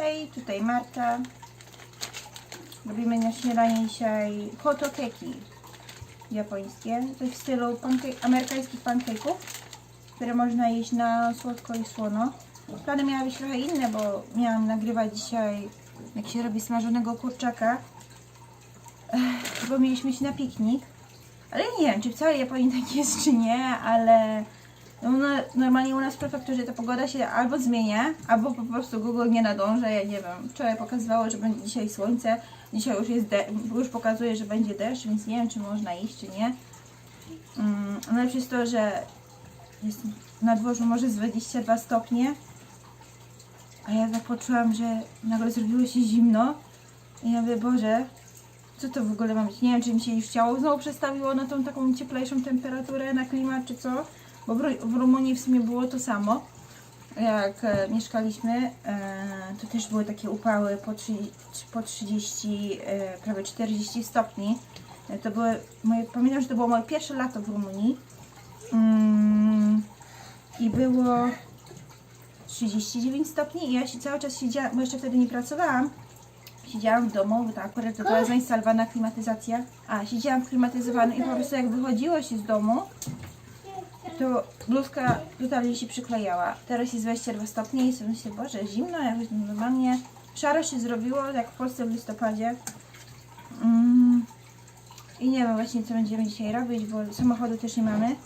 Hej, tutaj Marta. Robimy na śniadanie dzisiaj hotokeki japońskie. Coś w stylu panke- amerykańskich pancake'ów, które można jeść na słodko i słono. Plany miały być trochę inne, bo miałam nagrywać dzisiaj, jak się robi smażonego kurczaka. Bo mieliśmy się na piknik. Ale nie wiem, czy w całej Japonii tak jest, czy nie, ale no, no, normalnie u nas w prefekturze ta pogoda się albo zmienia, albo po prostu Google nie nadąża, ja nie wiem. Wczoraj pokazywało, że będzie dzisiaj słońce, dzisiaj już jest już pokazuje, że będzie deszcz, więc nie wiem, czy można iść, czy nie. Mm, najlepsze jest to, że jest na dworzu może z 22 stopnie, a ja tak poczułam, że nagle zrobiło się zimno i ja mówię, Boże, co to w ogóle ma być? Nie wiem, czy mi się już ciało znowu przestawiło na tą taką cieplejszą temperaturę, na klimat, czy co. Bo w, w Rumunii w sumie było to samo. Jak e, mieszkaliśmy, e, to też były takie upały po, 30, po 30, e, prawie 40 stopni. E, to były moje, pamiętam, że to było moje pierwsze lato w Rumunii. Mm, I było 39 stopni i ja się cały czas siedziałam, bo jeszcze wtedy nie pracowałam. Siedziałam w domu, bo to akurat to była zainstalowana klimatyzacja. A, siedziałam w klimatyzowanym i po prostu jak wychodziło się z domu, to bluzka totalnie się przyklejała. Teraz jest 22 stopnie i sobie myślę, Boże, zimno, jakoś normalnie szaro się zrobiło, jak w Polsce w listopadzie. Mm. I nie wiem właśnie, co będziemy dzisiaj robić, bo samochodu też nie mamy.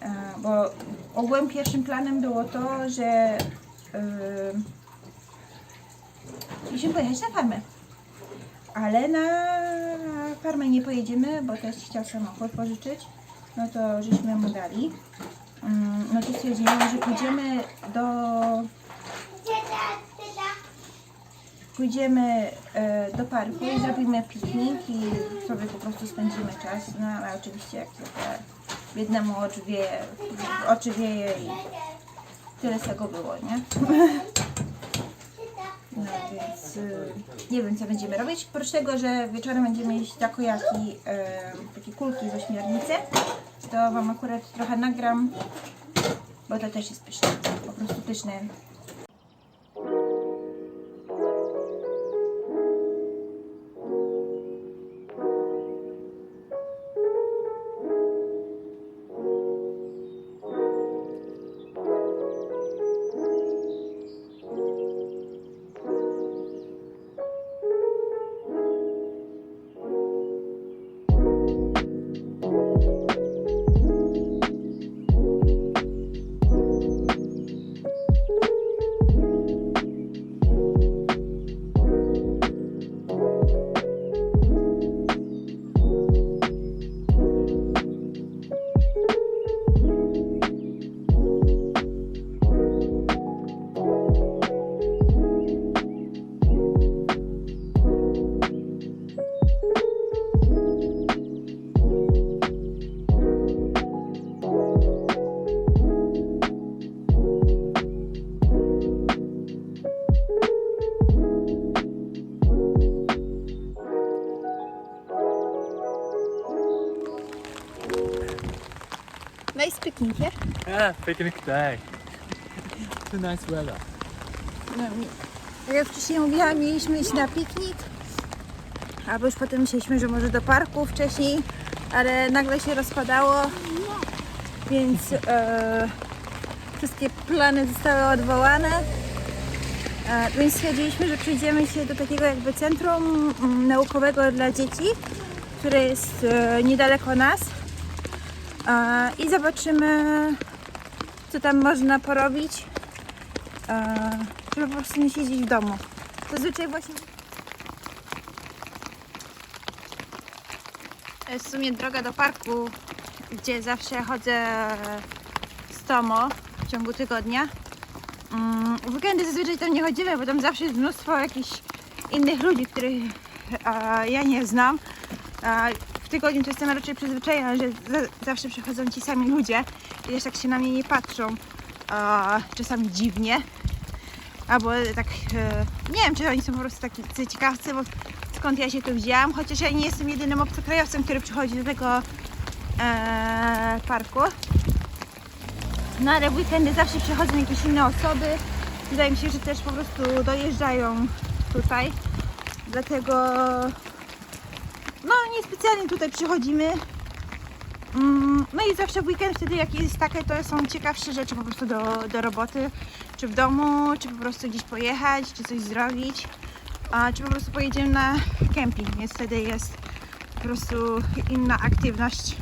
E, Bo ogółem pierwszym planem było to, że yy, Mieliśmy pojechać na farmę. Ale na farmę nie pojedziemy, bo też chciał samochód pożyczyć. No to żeśmy mu dali. Mm, No to stwierdziliśmy, że pójdziemy do... Pójdziemy e, do parku i zrobimy piknik i sobie po prostu spędzimy czas. No ale oczywiście jak zwykle biednemu oczy wieje, oczy wieje i tyle z tego było, nie? No więc y, nie wiem co będziemy robić. Oprócz tego, że wieczorem będziemy jeść takoyaki, y, takie kulki z ośmiornicy, to Wam akurat trochę nagram, bo to też jest pyszne. Po prostu pyszne. Picnic, yeah? Picnic day. It's a nice weather. No, tak jak wcześniej mówiłam, mieliśmy iść na piknik, albo już potem myśleliśmy, że może do parku wcześniej, ale nagle się rozpadało, więc e, wszystkie plany zostały odwołane. E, więc stwierdziliśmy, że przyjdziemy się do takiego jakby centrum mm, naukowego dla dzieci, które jest e, niedaleko nas i zobaczymy, co tam można porobić e, żeby po prostu nie siedzieć w domu. Zazwyczaj właśnie... To jest w sumie droga do parku, gdzie zawsze chodzę z Tomo w ciągu tygodnia. Mm, W weekendy zazwyczaj tam nie chodzimy, bo tam zawsze jest mnóstwo jakichś innych ludzi, których e, ja nie znam. Tygodniu to jestem raczej przyzwyczajona, że za, zawsze przychodzą ci sami ludzie i też tak się na mnie nie patrzą. E, czasami dziwnie. Albo tak, e, nie wiem, czy oni są po prostu tacy ciekawcy, bo skąd ja się tu wzięłam, chociaż ja nie jestem jedynym obcokrajowcem, który przychodzi do tego e, parku. No ale w weekendy zawsze przychodzą jakieś inne osoby, wydaje mi się, że też po prostu dojeżdżają tutaj. Dlatego no niespecjalnie tutaj przychodzimy. Mm, No i zawsze w weekend wtedy jak jest takie, to są ciekawsze rzeczy po prostu do, do roboty. Czy w domu, czy po prostu gdzieś pojechać, czy coś zrobić. A czy po prostu pojedziemy na kemping, więc wtedy jest po prostu inna aktywność.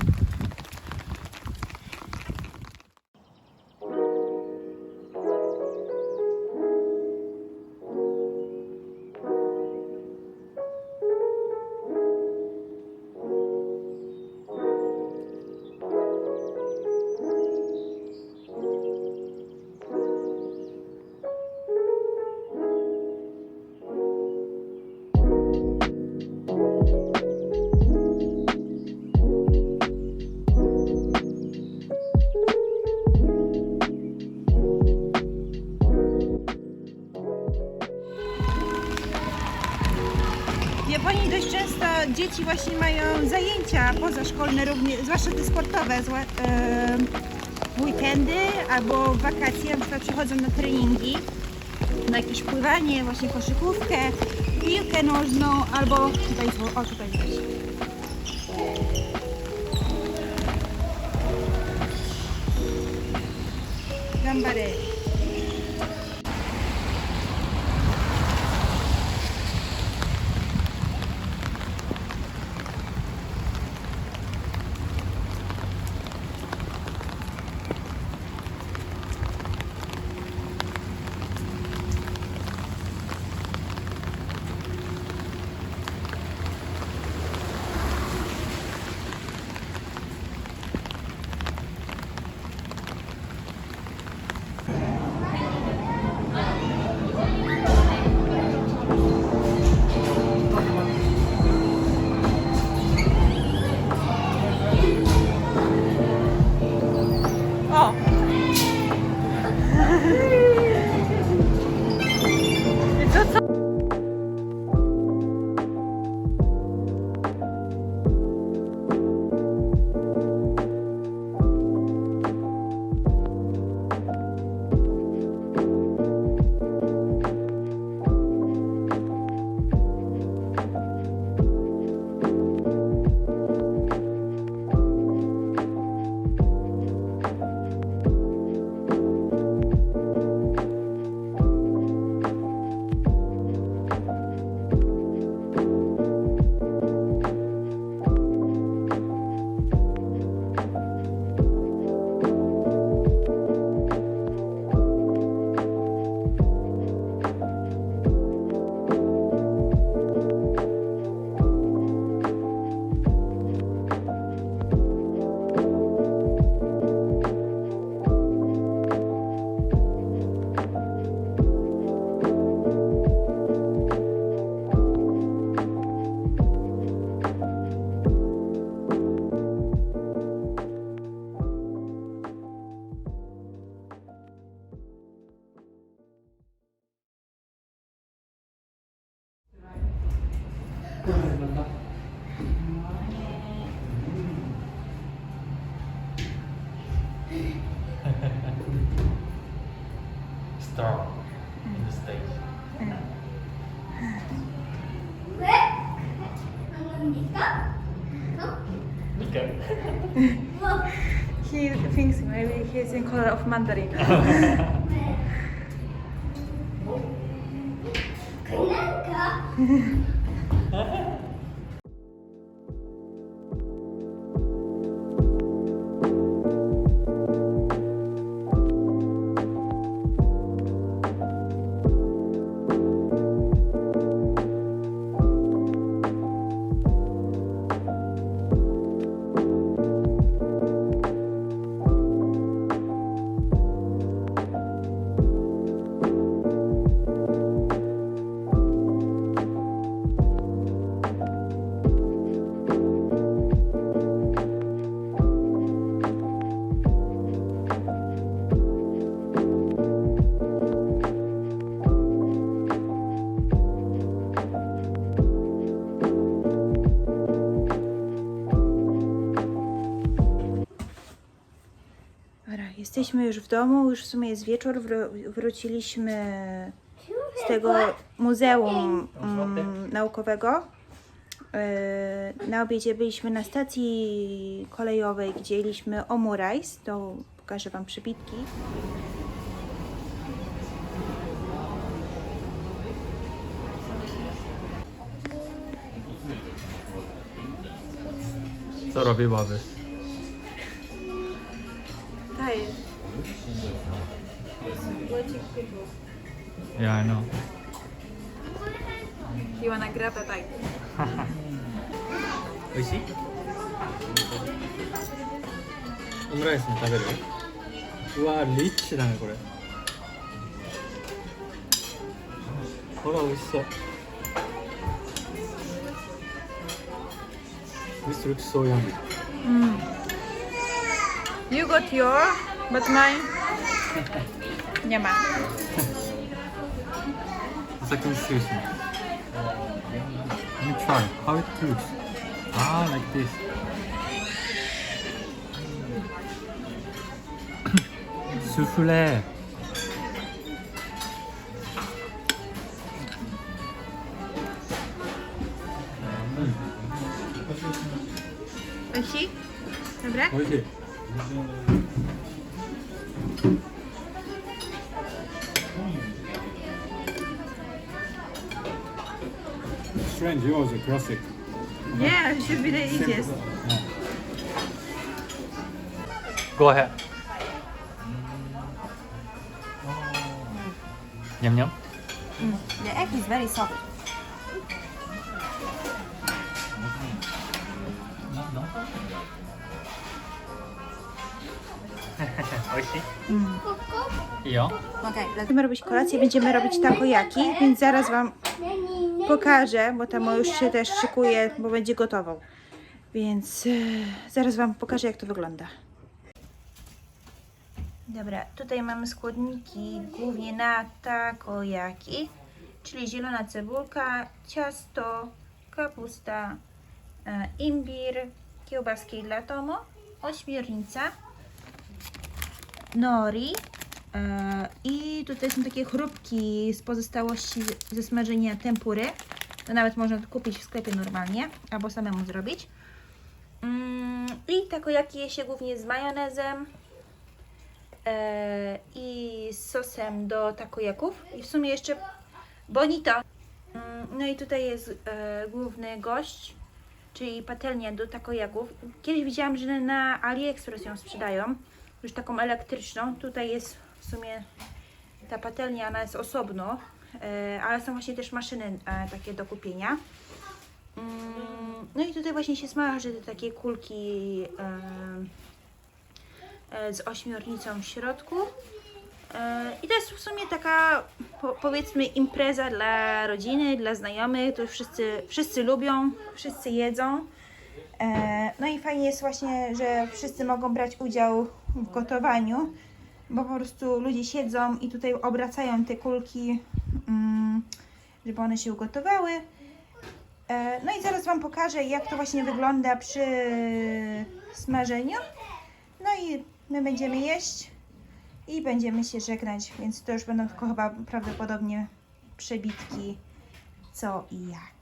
Dzieci właśnie mają zajęcia pozaszkolne, również, zwłaszcza te sportowe, zła, e, weekendy albo wakacje, na przychodzą na treningi, na jakieś pływanie, właśnie koszykówkę, piłkę nożną albo baseball. O, tutaj widać. Gambare. he thinks maybe he's in color of Mandarin. Jesteśmy już w domu, już w sumie jest wieczór. Wró- wróciliśmy z tego muzeum mm, naukowego. Yy, Na obiedzie byliśmy na stacji kolejowej, gdzie jedliśmy omurice. To pokażę Wam przybitki. Co robi baby? Yeah, I know. You wanna grab a bite? 美味しいオムライスも食べるうわリッチだねこれこれは美味しそう This looks so yummy You got your, But my... Nie ma. Second. Let me try how it looks. Ah, like this. Souffle. Okay, Dobra? Oishi. Strange, yours a classic. Yeah, it should be the easiest. Go ahead. Yum yum. Mm, the egg is very soft. I o. Okay, będziemy robić kolację, będziemy robić takoyaki, więc zaraz Wam pokażę, bo tam już się też szykuje, bo będzie gotową. Więc e, zaraz Wam pokażę, jak to wygląda. Dobra, tutaj mamy składniki głównie na takoyaki, czyli zielona cebulka, ciasto, kapusta, e, imbir, kiełbaski dla Tomo, ośmiornica, nori e, i tutaj są takie chrupki z pozostałości ze smażenia tempury. To nawet można kupić w sklepie normalnie, albo samemu zrobić. Mm, I takoyaki je się głównie z majonezem e, i z sosem do takojaków. I w sumie jeszcze bonito. Mm, No i tutaj jest e, główny gość, czyli patelnia do takojaków. Kiedyś widziałam, że na AliExpress ją sprzedają, już taką elektryczną. Tutaj jest w sumie ta patelnia, ona jest osobno, e, ale są właśnie też maszyny e, takie do kupienia. Mm, No i tutaj właśnie się smaży te takie kulki e, z ośmiornicą w środku. I to jest w sumie taka po, powiedzmy impreza dla rodziny, dla znajomych, to wszyscy, wszyscy lubią, wszyscy jedzą. No i fajnie jest właśnie, że wszyscy mogą brać udział w gotowaniu, bo po prostu ludzie siedzą i tutaj obracają te kulki, mm, żeby one się ugotowały. E, No i zaraz Wam pokażę, jak to właśnie wygląda przy smażeniu. No i my będziemy jeść i będziemy się żegnać, więc to już będą tylko chyba prawdopodobnie przebitki co i jak.